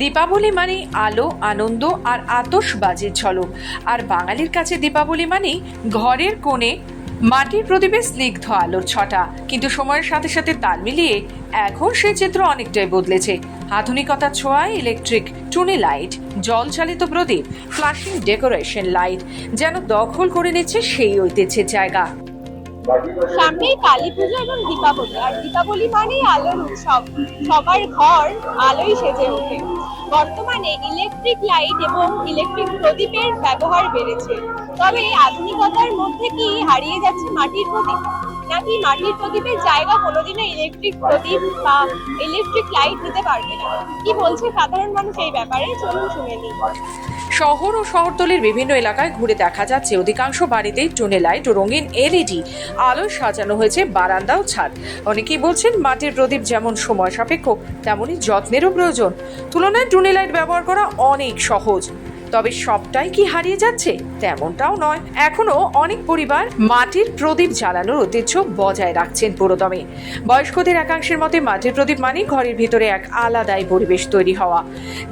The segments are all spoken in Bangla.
দীপাবলি মানে আলো, আনন্দ আর আতশবাজির ঝলক। আর বাঙালির কাছে দীপাবলি মানে ঘরের কোণে মাটির প্রদীপে স্নিগ্ধ আলোর ছটা। কিন্তু সময়ের সাথে সাথে তাল মিলিয়ে এখন সেই চিত্র অনেকটাই বদলেছে। আধুনিকতার ছোঁয়ায় ইলেকট্রিক টুনি লাইট জল চালিত প্রদীপ ফ্লাশিং ডেকোরেশন লাইট যেন দখল করে নিচ্ছে সেই ঐতিহ্যের জায়গা। সামনেই কালী পুজো এবং দীপাবলি। আর দীপাবলি মানেই আলোর উৎসব। সবার ঘর আলোয় সেজে ওঠে। বর্তমানে ইলেকট্রিক লাইট এবং ইলেকট্রিক প্রদীপের ব্যবহার বেড়েছে। তবে আধুনিকতার মধ্যে কি হারিয়ে যাচ্ছে মাটির প্রদীপ? নাকি মাটির প্রদীপের জায়গা কোনোদিনও ইলেকট্রিক প্রদীপ বা ইলেকট্রিক লাইট নিতে পারবে না? কি বলছে সাধারণ মানুষ এই ব্যাপারে? চলুন শুনে নিই। শহর ও শহরতলির বিভিন্ন এলাকায় ঘুরে দেখা যাচ্ছে। অধিকাংশ বাড়িতেই টুনে লাইট ও রঙিন এলইডি আলো সাজানো হয়েছে বারান্দা ও ছাদ। অনেকেই বলছেন মাটির প্রদীপ যেমন সময় সাপেক্ষ তেমনই যত্নেরও প্রয়োজন। তুলনায় টুনে লাইট ব্যবহার করা অনেক সহজ। তবে সবটাই কি হারিয়ে যাচ্ছে তেমনটাও নয়। এখনও অনেক পরিবার মাটির প্রদীপ জ্বালানোর ঐতিহ্য বজায় রাখছেন পুরোদমে। বয়স্কদের একাংশের মতে মাটির প্রদীপ মানে ঘরের ভিতরে এক আলাদাই পরিবেশ তৈরি হওয়া,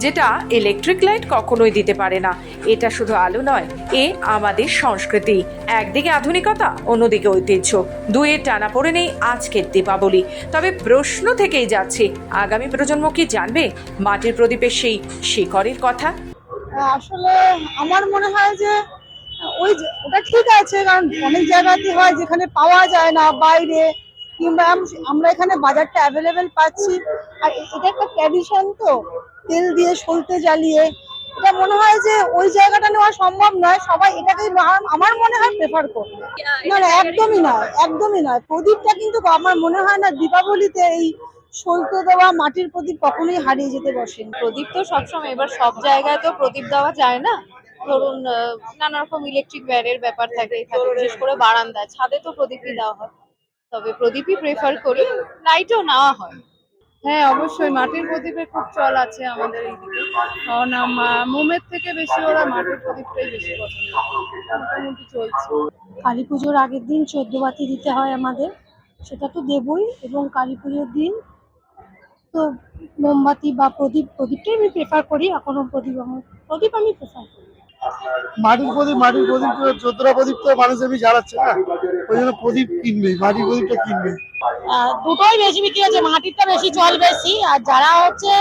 যেটা ইলেকট্রিক লাইট কখনোই দিতে পারে না। এটা শুধু আলো নয়, এ আমাদের সংস্কৃতি। একদিকে আধুনিকতা, অন্যদিকে ঐতিহ্য। দুয়ের টানা পড়ে নেই আজকের দীপাবলি। তবে প্রশ্ন থেকেই যাচ্ছে, আগামী প্রজন্ম কি জানবে মাটির প্রদীপের সেই শিকড়ের কথা? আসলে আমার মনে হয় যে ওই ওটা ঠিক আছে কারণ অনেক জায়গাতে হয় যেখানে পাওয়া যায় না বাইরে কিংবা আমরা এখানে বাজারটা অ্যাভেলেবেল পাচ্ছি। আর এটা একটা ট্র্যাডিশন তো তেল দিয়ে সলতে জ্বালিয়ে। এটা মনে হয় যে ওই জায়গাটা নেওয়া সম্ভব নয় সবাই এটাকেই আমার মনে হয় প্রেফার করবে। না না একদমই নয় একদমই নয়। প্রদীপটা কিন্তু আমার মনে হয় না দীপাবলিতে এই সলতে দেওয়া মাটির প্রদীপ কখনোই হারিয়ে যেতে বসেন। প্রদীপ তো সবসময় এবার সব জায়গায় তো প্রদীপ দেওয়া যায় না। ধরুন আহ, নানা রকম ইলেকট্রিক ব্যারের ব্যাপার থাকে বিশেষ করে বারান্দায় ছাদে তো প্রদীপই দেওয়া হয়। তবে প্রদীপই প্রেফার করি লাইটও নেওয়া হয়। হ্যাঁ অবশ্যই মাটির প্রদীপের খুব চল আছে আমাদের এইদিকে। কারণ মোমের থেকে বেশি ওরা মাটির প্রদীপটাই বেশি পছন্দ মোটামুটি চলছে। কালী পুজোর আগের দিন চোদ্দ বাতি দিতে হয় আমাদের। সেটা তো দেবই এবং কালী পুজোর দিন তো মোমবাতি বা প্রদীপ প্রদীপটাই আমি প্রেফার করি এখনও প্রদীপ আমার প্রদীপ আমি প্রেফার করি। মাটির প্রদীপ মাটির প্রদীপ চোদ্দরা প্রদীপ তো মানুষ এমনি জ্বালাচ্ছে না। ওই জন্য প্রদীপ কিনবে মাটির প্রদীপটা কিনবে। দুটোই বেশি বিক্রি হচ্ছে মাটিরটা বেশি চল বেশি আর যারা হচ্ছে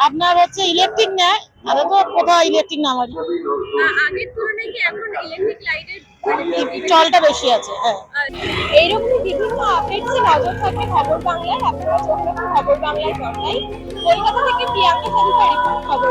আপনার হচ্ছে ইলেকট্রিক নেয় আরে তো কোথাও ইলেকট্রিক নামারি আগের তুলনায় কি এখন ইলেকট্রিক লাইটের চলটা বেশি আছে হ্যাঁ। এইরকম বিভিন্ন আপডেটসে নজর থাকবে খবর বাংলার আপনারা চোখ রাখুন খবর বাংলার পর্দায় কলকাতা থেকে প্রিয়াঙ্কা সাধিকা রিপোর্ট খবর